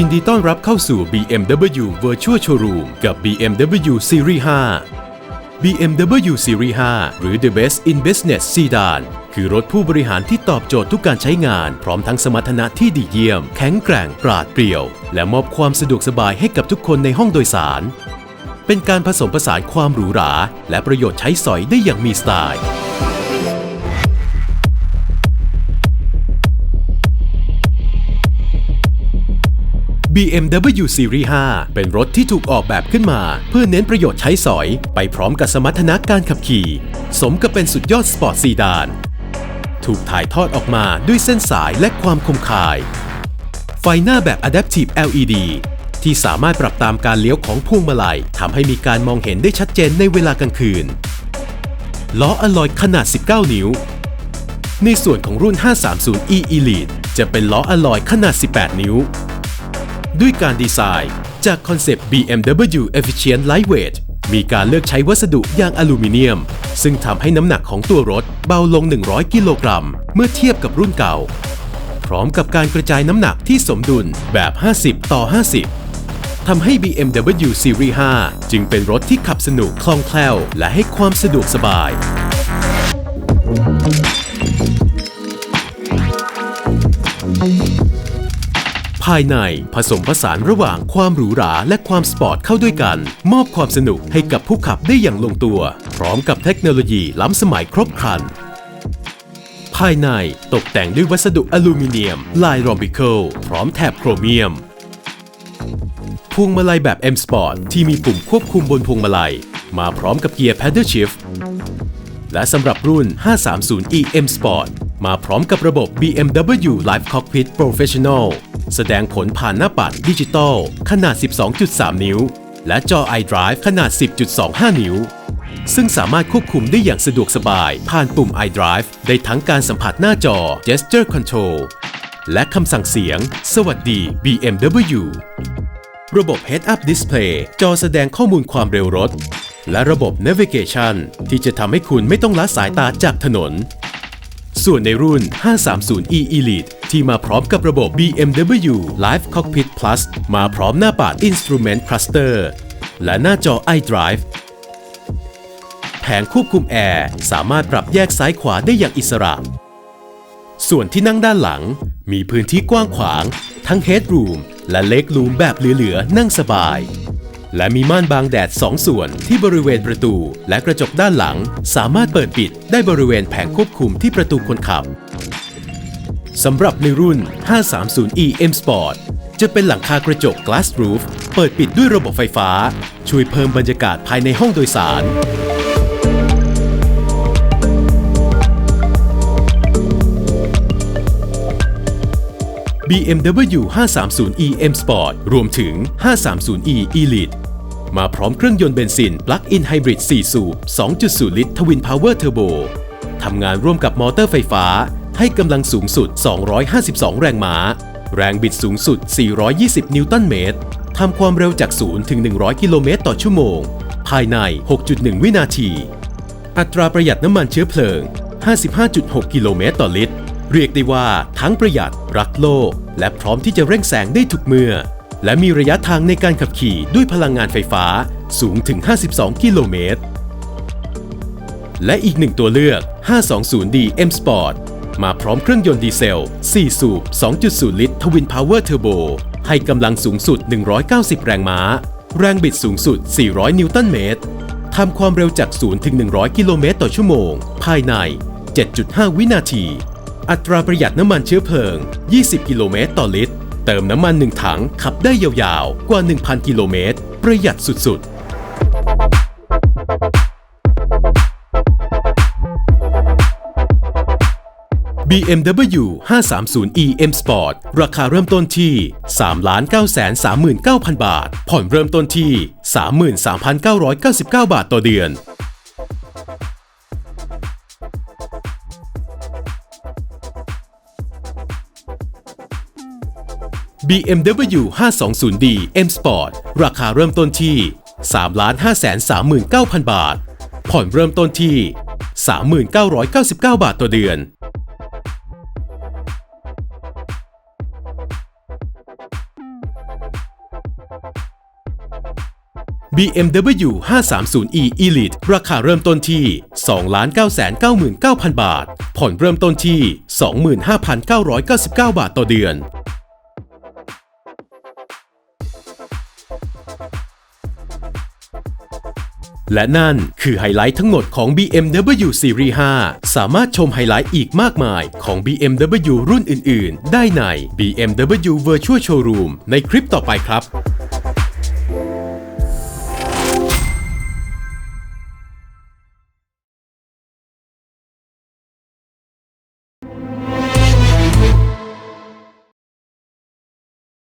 ยินดีต้อนรับเข้าสู่ BMW Virtual Showroom กับ BMW Series 5 BMW Series 5 หรือ The Best in Business Sedan คือรถผู้บริหารที่ตอบโจทย์ทุกการใช้งาน พร้อมทั้งสมรรถนะที่ดีเยี่ยม แข็งแกร่ง ปราดเปรียว และมอบความสะดวกสบายให้กับทุกคนในห้องโดยสาร เป็นการผสมผสานความหรูหรา และประโยชน์ใช้สอยได้อย่างมีสไตล์ BMW Series 5 เป็นรถที่ถูกออกแบบขึ้นมา เพื่อเน้นประโยชน์ใช้สอย ไปพร้อมกับสมรรถนะการขับขี่ สมกับเป็นสุดยอดสปอร์ตซีดาน ถูกถ่ายทอดออกมาด้วยเส้นสายและความคมคาย ไฟหน้าแบบ Adaptive LED ที่สามารถปรับตามการเลี้ยวของพวงมาลัยทำให้มีการมองเห็นได้ชัดเจนในเวลากลางคืน ล้ออะลอยขนาด 19 นิ้ว ในส่วนของรุ่น 530e Elite จะเป็นล้ออะลอยขนาด 18 นิ้ว ด้วยการดีไซน์ จากคอนเซปต์ BMW Efficient Lightweight มีการเลือกใช้วัสดุยางอลูมิเนียม ซึ่งทำให้น้ำหนักของตัวรถเบาลง 100 กิโลกรัม เมื่อเทียบกับรุ่นเก่า พร้อมกับการกระจายน้ำหนักที่สมดุลแบบ 50 ต่อ 50 ทำให้ BMW Series 5 จึงเป็นรถที่ขับสนุกคล่องแคล่ว และให้ความสะดวกสบาย ภายในผสมผสานระหว่างความหรูหราและความสปอร์ตเข้าด้วยกัน มอบความสนุกให้กับผู้ขับได้อย่างลงตัว พร้อมกับเทคโนโลยีล้ำสมัยครบครัน ภายในตกแต่งด้วยวัสดุอลูมิเนียม ลายรอมบิเคิลพร้อมแถบโครเมียม พวงมาลัยแบบ M Sport ที่มีปุ่มควบคุมบนพวงมาลัย มาพร้อมกับเกียร์ Paddle Shift และสำหรับรุ่น 530e M Sport มาพร้อมกับระบบ BMW Live Cockpit Professional แสดงผลผ่านหน้าปัดดิจิตอลขนาด 12.3 นิ้ว และจอ iDrive ขนาด 10.25 นิ้ว ซึ่งสามารถควบคุมได้อย่างสะดวกสบาย ผ่านปุ่ม iDrive ได้ทั้งการสัมผัสหน้าจอ Gesture Control และคำสั่งเสียง สวัสดี BMW ระบบ Head Up Display จอแสดงข้อมูลความเร็วรถ และระบบ Navigation ที่จะทำให้คุณไม่ต้องละสายตาจากถนน ส่วนในรุ่น 530e Elite ที่มาพร้อมกับระบบ BMW Live Cockpit Plus มาพร้อมหน้าปัด Instrument Cluster และหน้าจอ iDrive แผงควบคุมแอร์สามารถปรับแยกซ้ายขวาได้อย่างอิสระ ส่วนที่นั่งด้านหลัง มีพื้นที่กว้างขวาง ทั้ง Headroom และ Legroom แบบเหลือ ๆ นั่งสบาย และมีม่านบางแดด 2 ส่วนที่บริเวณประตู และกระจกด้านหลัง สามารถเปิดปิดได้บริเวณแผงควบคุมที่ประตูคนขับสำหรับในรุ่น 530e M Sport จะเป็นหลังคากระจก Glass Roof เปิดปิดด้วยระบบไฟฟ้า ช่วยเพิ่มบรรยากาศภายในห้องโดยสาร BMW 530e M Sport รวมถึง 530e Elite มาพร้อมเครื่องยนต์เบนซิน Plug-in Hybrid 4สูบ 2.0 ลิตร Twin Power Turbo ทำงานร่วมกับมอเตอร์ไฟฟ้า ให้กำลังสูงสุด 252 แรงม้า แรงบิดสูงสุด 420 นิวตันเมตร ทำความเร็วจาก 0 ถึง 100 กิโลเมตรต่อชั่วโมง ภายใน 6.1 วินาที อัตราประหยัดน้ำมันเชื้อเพลิง 55.6 กิโลเมตรต่อลิตร เรียกได้ว่าทั้งประหยัดรักโลก และพร้อมที่จะเร่งแซงได้ทุกเมื่อ และมีระยะทางในการขับขี่ด้วยพลังงานไฟฟ้าสูงถึง 52 กิโลเมตร และอีกหนึ่งตัวเลือก 520D M Sport มาพร้อมเครื่องยนต์ดีเซล 4 สูบ 2.0 ลิตร Twin Power Turbo ให้กำลังสูงสุด 190 แรงม้า แรงบิดสูงสุด 400 นิวตันเมตร ทำความเร็วจาก 0 ถึง 100 กิโลเมตรต่อชั่วโมง ภายใน 7.5 วินาที อัตราประหยัดน้ำมันเชื้อเพลิง 20 กิโลเมตรต่อลิตร เติมน้ำมัน1ถังขับได้ยาวๆ กว่า 1,000 กิโลเมตร ประหยัดสุดๆ BMW 530e M Sport ราคาเริ่มต้นที่ 3,939,000 บาท ผ่อนเริ่มต้นที่ 33,999 บาทต่อเดือน BMW 520d M Sport ราคาเริ่มต้นที่ 3,539,000 บาท ผ่อนเริ่มต้นที่ 3,999 บาทต่อเดือน BMW 530e Elite ราคาเริ่มต้นที่ 2,999,000 บาท ผ่อนเริ่มต้นที่ 25,999 บาทต่อเดือน และนั่นคือไฮไลท์ทั้งหมดของ BMW Series 5 สามารถชมไฮไลท์อีกมากมายของ BMW รุ่นอื่น ๆ ได้ใน BMW Virtual Showroom ในคลิปต่อไปครับ